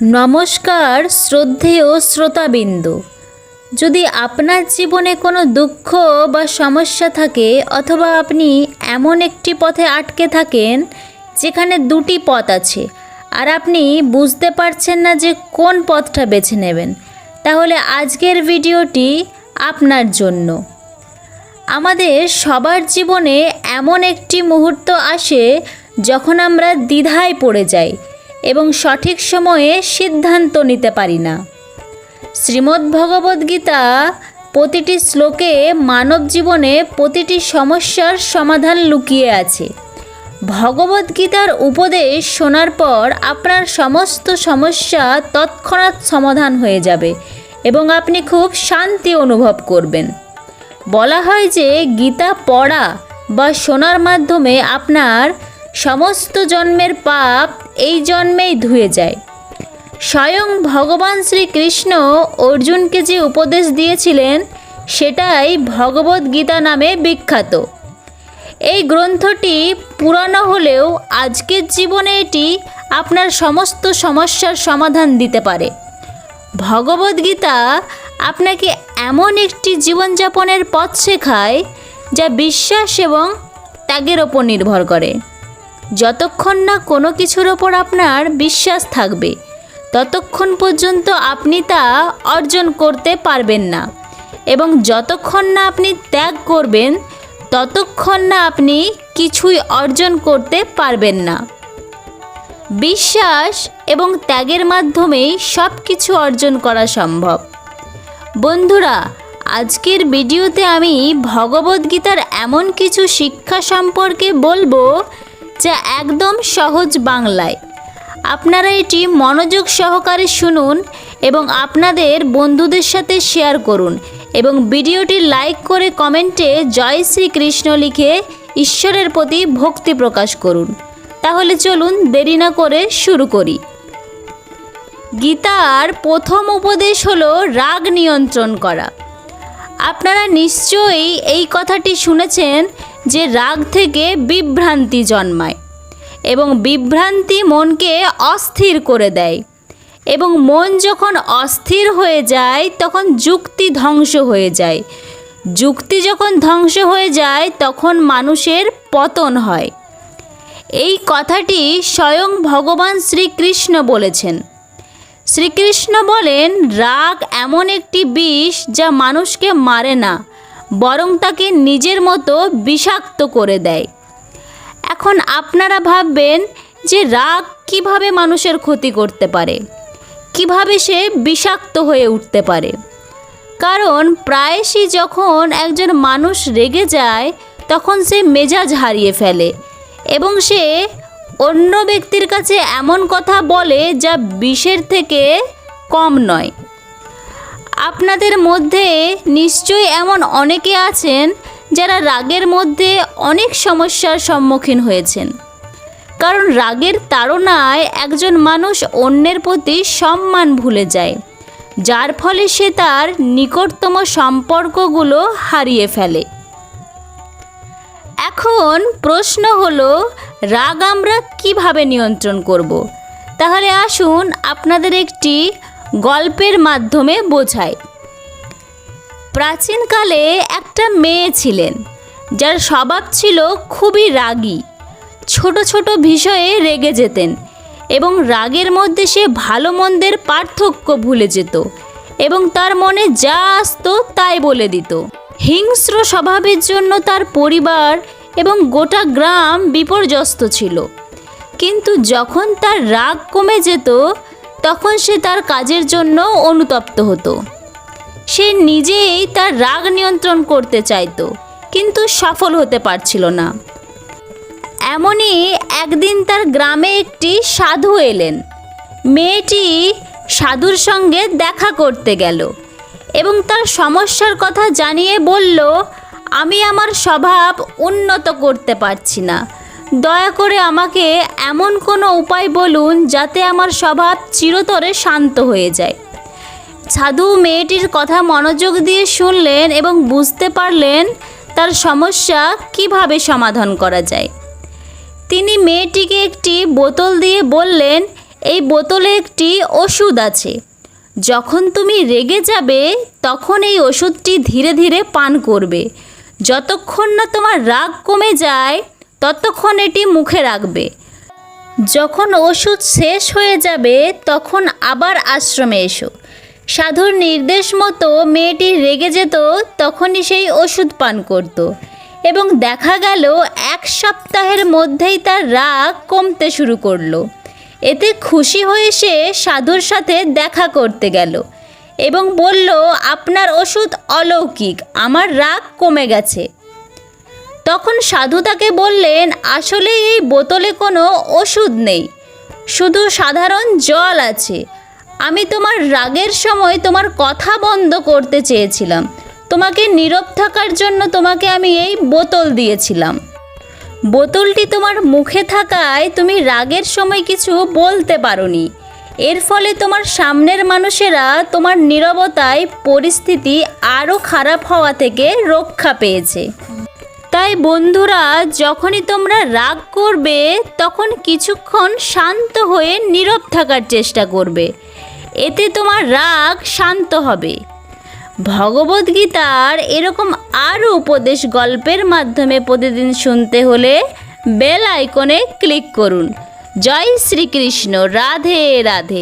নমস্কার শ্রদ্ধেয় শ্রোতাবিন্দু। যদি আপনার জীবনে কোনো দুঃখ বা সমস্যা থাকে অথবা আপনি এমন একটি পথে আটকে থাকেন যেখানে দুটি পথ আছে আর আপনি বুঝতে পারছেন না যে কোন পথটা বেছে নেবেন, তাহলে আজকের ভিডিওটি আপনার জন্য। আমাদের সবার জীবনে এমন একটি মুহূর্ত আসে যখন আমরা দ্বিধায় পড়ে যাই এবং সঠিক সময়ে সিদ্ধান্ত নিতে পারি না। শ্রীমদ্ ভগবদ্গীতা প্রতিটি শ্লোকে মানব জীবনে প্রতিটি সমস্যার সমাধান লুকিয়ে আছে। ভগবদ্গীতার উপদেশ শোনার পর আপনার সমস্ত সমস্যা তৎক্ষণাৎ সমাধান হয়ে যাবে এবং আপনি খুব শান্তি অনুভব করবেন। বলা হয় যে গীতা পড়া বা শোনার মাধ্যমে আপনার সমস্ত জন্মের পাপ এই জন্মেই ধুয়ে যায়। স্বয়ং ভগবান শ্রীকৃষ্ণ অর্জুনকে যে উপদেশ দিয়েছিলেন, সেটাই ভগবদ গীতা নামে বিখ্যাত। এই গ্রন্থটি পুরানো হলেও আজকের জীবনে এটি আপনার সমস্ত সমস্যার সমাধান দিতে পারে। ভগবদ্গীতা আপনাকে এমন একটি জীবনযাপনের পথ শেখায়, যা বিশ্বাস এবং ত্যাগের ওপর নির্ভর করে। যতক্ষণ না কোনো কিছুর ওপর আপনার বিশ্বাস থাকবে, ততক্ষণ পর্যন্ত আপনি তা অর্জন করতে পারবেন না। এবং যতক্ষণ না আপনি ত্যাগ করবেন, ততক্ষণ না আপনি কিছুই অর্জন করতে পারবেন না। বিশ্বাস এবং ত্যাগের মাধ্যমেই সব কিছু অর্জন করা সম্ভব। বন্ধুরা, আজকের ভিডিওতে আমি ভগবদ্গীতার এমন কিছু শিক্ষা সম্পর্কে বলব যা একদম সহজ বাংলায়। আপনারা এটি মনোযোগ সহকারে শুনুন এবং আপনাদের বন্ধুদের সাথে শেয়ার করুন এবং ভিডিওটি লাইক করে কমেন্টে জয় শ্রীকৃষ্ণ লিখে ঈশ্বরের প্রতি ভক্তি প্রকাশ করুন। তাহলে চলুন দেরি না করে শুরু করি। গীতার প্রথম উপদেশ হলো রাগ নিয়ন্ত্রণ করা। আপনারা নিশ্চয়ই এই কথাটি শুনেছেন যে রাগ থেকে বিভ্রান্তি জন্মায় এবং বিভ্রান্তি মনকে অস্থির করে দেয় এবং মন যখন অস্থির হয়ে যায়, তখন যুক্তি ধ্বংস হয়ে যায়। যুক্তি যখন ধ্বংস হয়ে যায়, তখন মানুষের পতন হয়। এই কথাটি স্বয়ং ভগবান শ্রীকৃষ্ণ বলেছেন। শ্রীকৃষ্ণ বলেন, রাগ এমন একটি বিষ যা মানুষকে মারে না বরং তাকে নিজের মতো বিষাক্ত করে দেয়। এখন আপনারা ভাববেন যে রাগ কীভাবে মানুষের ক্ষতি করতে পারে, কীভাবে সে বিষাক্ত হয়ে উঠতে পারে। কারণ প্রায়শই যখন একজন মানুষ রেগে যায়, তখন সে মেজাজ হারিয়ে ফেলে এবং সে অন্য ব্যক্তির কাছে এমন কথা বলে যা বিষের থেকে কম নয়। আপনাদের মধ্যে নিশ্চয়ই এমন অনেকে আছেন যারা রাগের মধ্যে অনেক সমস্যার সম্মুখীন হয়েছেন কারণ রাগের তাড়নায় একজন মানুষ অন্যের প্রতি সম্মান ভুলে যায়, যার ফলে সে তার নিকটতম সম্পর্কগুলো হারিয়ে ফেলে এখন প্রশ্ন হলো, রাগ আমরা কীভাবে নিয়ন্ত্রণ করব। তাহলে আসুন আপনাদের একটি গল্পের মাধ্যমে বোঝাই প্রাচীনকালে একটা মেয়ে ছিলেন, যার স্বভাব ছিল খুবই রাগী। ছোট ছোট বিষয়ে রেগে যেতেন এবং রাগের মধ্যে সে ভালো মন্দের পার্থক্য ভুলে যেত এবং তার মনে যা আসতো তাই বলে দিত। হিংস্র স্বভাবের জন্য তার পরিবার এবং গোটা গ্রাম বিপর্যস্ত ছিল। কিন্তু যখন তার রাগ কমে যেত তখন সে তার কাজের জন্য অনুতপ্ত হতো। সে নিজেই তার রাগ নিয়ন্ত্রণ করতে চাইতো, কিন্তু সফল হতে পারছিল না। এমনই একদিন তার গ্রামে একটি সাধু এলেন। মেয়েটি সাধুর সঙ্গে দেখা করতে গেল এবং তার সমস্যার কথা জানিয়ে বলল, আমি আমার স্বভাব উন্নত করতে পারছি না। দয়া করে আমাকে এমন কোনো উপায় বলুন যাতে আমার স্বভাব চিরতরে শান্ত হয়ে যায়। সাধু মেয়েটির কথা মনোযোগ দিয়ে শুনলেন এবং বুঝতে পারলেন তার সমস্যা কীভাবে সমাধান করা যায়। তিনি মেয়েটিকে একটি বোতল দিয়ে বললেন, এই বোতলে একটি ওষুধ আছে। যখন তুমি রেগে যাবে, তখন এই ওষুধটি ধীরে ধীরে পান করবে। যতক্ষণ না তোমার রাগ কমে যায় ততক্ষণ এটি মুখে রাখবে। যখন ওষুধ শেষ হয়ে যাবে, তখন আবার আশ্রমে এসো। সাধুর নির্দেশ মতো মেয়েটি রেগে যেত, তখনই সেই ওষুধ পান করত। এবং দেখা গেল, এক সপ্তাহের মধ্যেই তার রাগ কমতে শুরু করল। এতে খুশি হয়ে সে সাধুর সাথে দেখা করতে গেল এবং বলল, আপনার ওষুধ অলৌকিক, আমার রাগ কমে গেছে। তখন সাধু তাকে বললেন, আসলে এই বোতলে কোনো ওষুধ নেই। শুধু সাধারণ জল আছে। আমি তোমার রাগের সময় তোমার কথা বন্ধ করতে চেয়েছিলাম। তোমাকে নীরব থাকার জন্য তোমাকে আমি এই বোতল দিয়েছিলাম। বোতলটি তোমার মুখে থাকায় তুমি রাগের সময় কিছু বলতে পারোনি। এর ফলে তোমার সামনের মানুষেরা তোমার নীরবতায় পরিস্থিতি আরও খারাপ হওয়া থেকে রক্ষা পেয়েছে। তাই বন্ধুরা, যখনই তোমরা রাগ করবে, তখন কিছুক্ষণ শান্ত হয়ে নীরব থাকার চেষ্টা করবে। এতে তোমার রাগ শান্ত হবে। ভগবদ্গীতার এরকম আরও উপদেশ গল্পের মাধ্যমে প্রতিদিন শুনতে হলে বেল আইকনে ক্লিক করুন। জয় শ্রীকৃষ্ণ, রাধে রাধে।